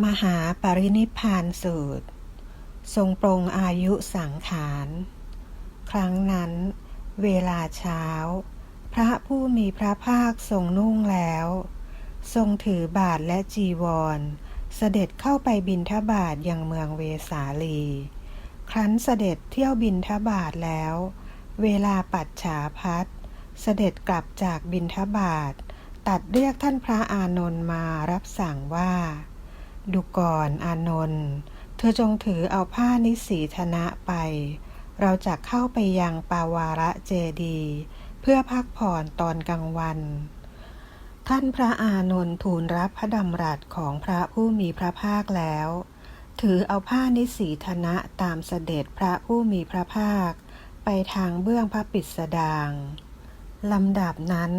มหาปรินิพานสูตร ทรงปรงอายุสังขาร ครั้งนั้น เวลาเช้า พระผู้มีพระภาคทรงนุ่งแล้ว ทรงถือบาทและจีวร เสด็จเข้าไปบินทบาทยังเมืองเวสาลี ครั้นเสด็จเที่ยวบินทบาทแล้ว เวลาปัดฉาพัดเสด็จกลับจากบินทบาท ตัดเรียกท่านพระอานนท์มารับสั่งว่า ดูก่อนอานนท์เธอจงถือเอาผ้านิสีธนะไป เราจะเข้าไปยังปาวาระเจดี เพื่อพักผ่อนตอนกลางวัน ท่านพระอานนท์ทูลรับพระดำรัสของพระผู้มีพระภาคแล้ว ถือเอาผ้านิสีธนะตามเสด็จพระผู้มีพระภาค ไปทางเบื้องพระปิสดางลำดับนั้น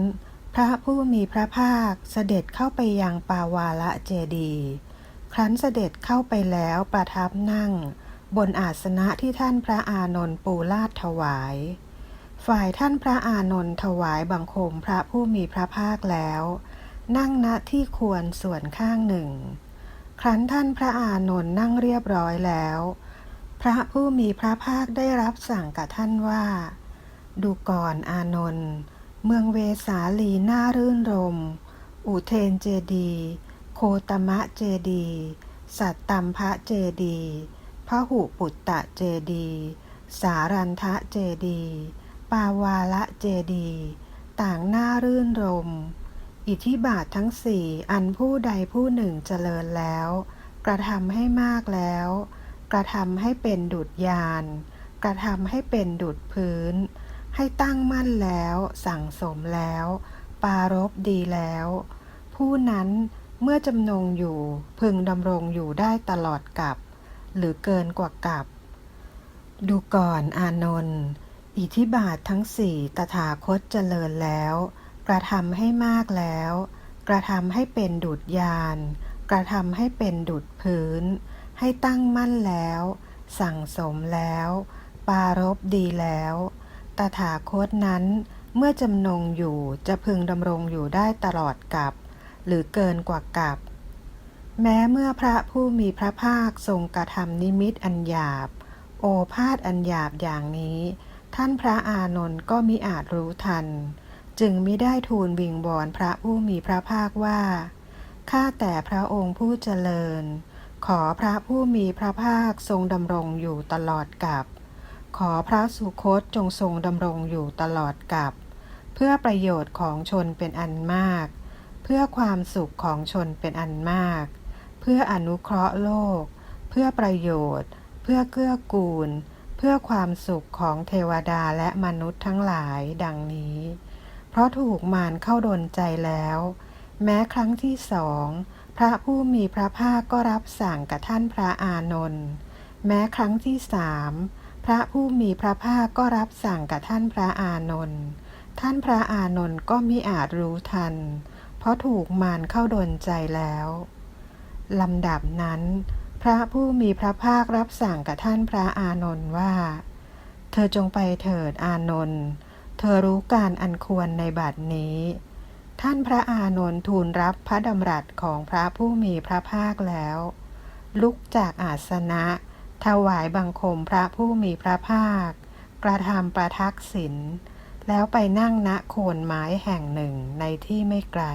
พระผู้มีพระภาคเสด็จเข้าไปยังปาวาละเจดีย์ ครั้นเสด็จเข้าไปแล้วประทับนั่ง บนอาสนะที่ท่านพระอานนท์ปูลาดถวาย ฝ่ายท่านพระอานนท์ถวายบังคมพระผู้มีพระภาคแล้ว นั่งณที่ควรส่วนข้างหนึ่ง ครั้นท่านพระอานนท์นั่งเรียบร้อยแล้ว พระผู้มีพระภาคได้รับสั่งกับท่านว่า ดูก่อนอานนท์เมืองเวสาลีน่ารื่นรม อุเทนเจดี โคตมะเจดี สัตตัมพระเจดีพระหุปุตตะเจดี สารันทะเจดี ปาวาละเจดี ต่างหน่ารื่นรม อิทธิบาททั้งสี่อันผู้ใดผู้หนึ่งเจริญแล้ว กระทำให้มากแล้ว กระทำให้เป็นดุจยาน กระทำให้เป็นดุจพื้น ให้ตั้งมั่นแล้ว สั่งสมแล้ว ปารบดีแล้ว ผู้นั้น เมื่อจำนงอยู่พึงดำรงอยู่ได้ตลอดกับหรือเกินกว่ากับดูก่อนอานนท์อิทธิบาททั้งสี่ตถาคตเจริญแล้ว กระทำให้มากแล้ว กระทำให้เป็นดุจยาน กระทำให้เป็นดุจพื้น ให้ตั้งมั่นแล้ว สั่งสมแล้ว ปารบดีแล้ว ตถาคตนั้น เมื่อจำนงอยู่จะพึงดำรงอยู่ได้ตลอดกับ หรือเกินกว่ากับ แม้เมื่อพระผู้มีพระภาคทรงกระทำนิมิตอันหยาบ โอภาษอันหยาบอย่างนี้ ท่านพระอานนท์ก็มิอาจรู้ทัน จึงมิได้ทูลวิงบอนพระผู้มีพระภาคว่าข้าแต่พระองค์ผู้เจริญ ขอพระผู้มีพระภาคทรงดำรงอยู่ตลอดกับ ขอพระสุคตจงทรงดำรงอยู่ตลอดกับ เพื่อประโยชน์ของชนเป็นอันมาก เพื่อความสุขของชนเป็นอันมาก เพื่ออนุเคราะห์โลก เพื่อประโยชน์ เพื่อเกื้อกูล เพื่อความสุขของเทวดาและมนุษย์ทั้งหลายดังนี้ เพราะถูกมารเข้าดนใจแล้ว แม้ครั้งที่สองพระผู้มีพระภาคก็รับสั่งกับท่านพระอานนท์แม้ครั้งที่สามพระผู้มีพระภาคก็รับสั่งกับท่านพระอานนท์ท่านพระอานนท์ก็มิอาจรู้ทัน เพราะถูกมารเข้าดนใจแล้วลำดับนั้น พระผู้มีพระภาครับสั่งกับท่านพระอานนท์ว่า เธอจงไปเถิดอานนท์เธอรู้การอันควรในบัดนี้ ท่านพระอานนท์ทูลรับพระดำรัสของพระผู้มีพระภาคแล้ว ลุกจากอาสนะ ถวายบังคมพระผู้มีพระภาค กระทำประทักษิณ แล้วไปนั่งณโคนไม้แห่งหนึ่งในที่ไม่ไกล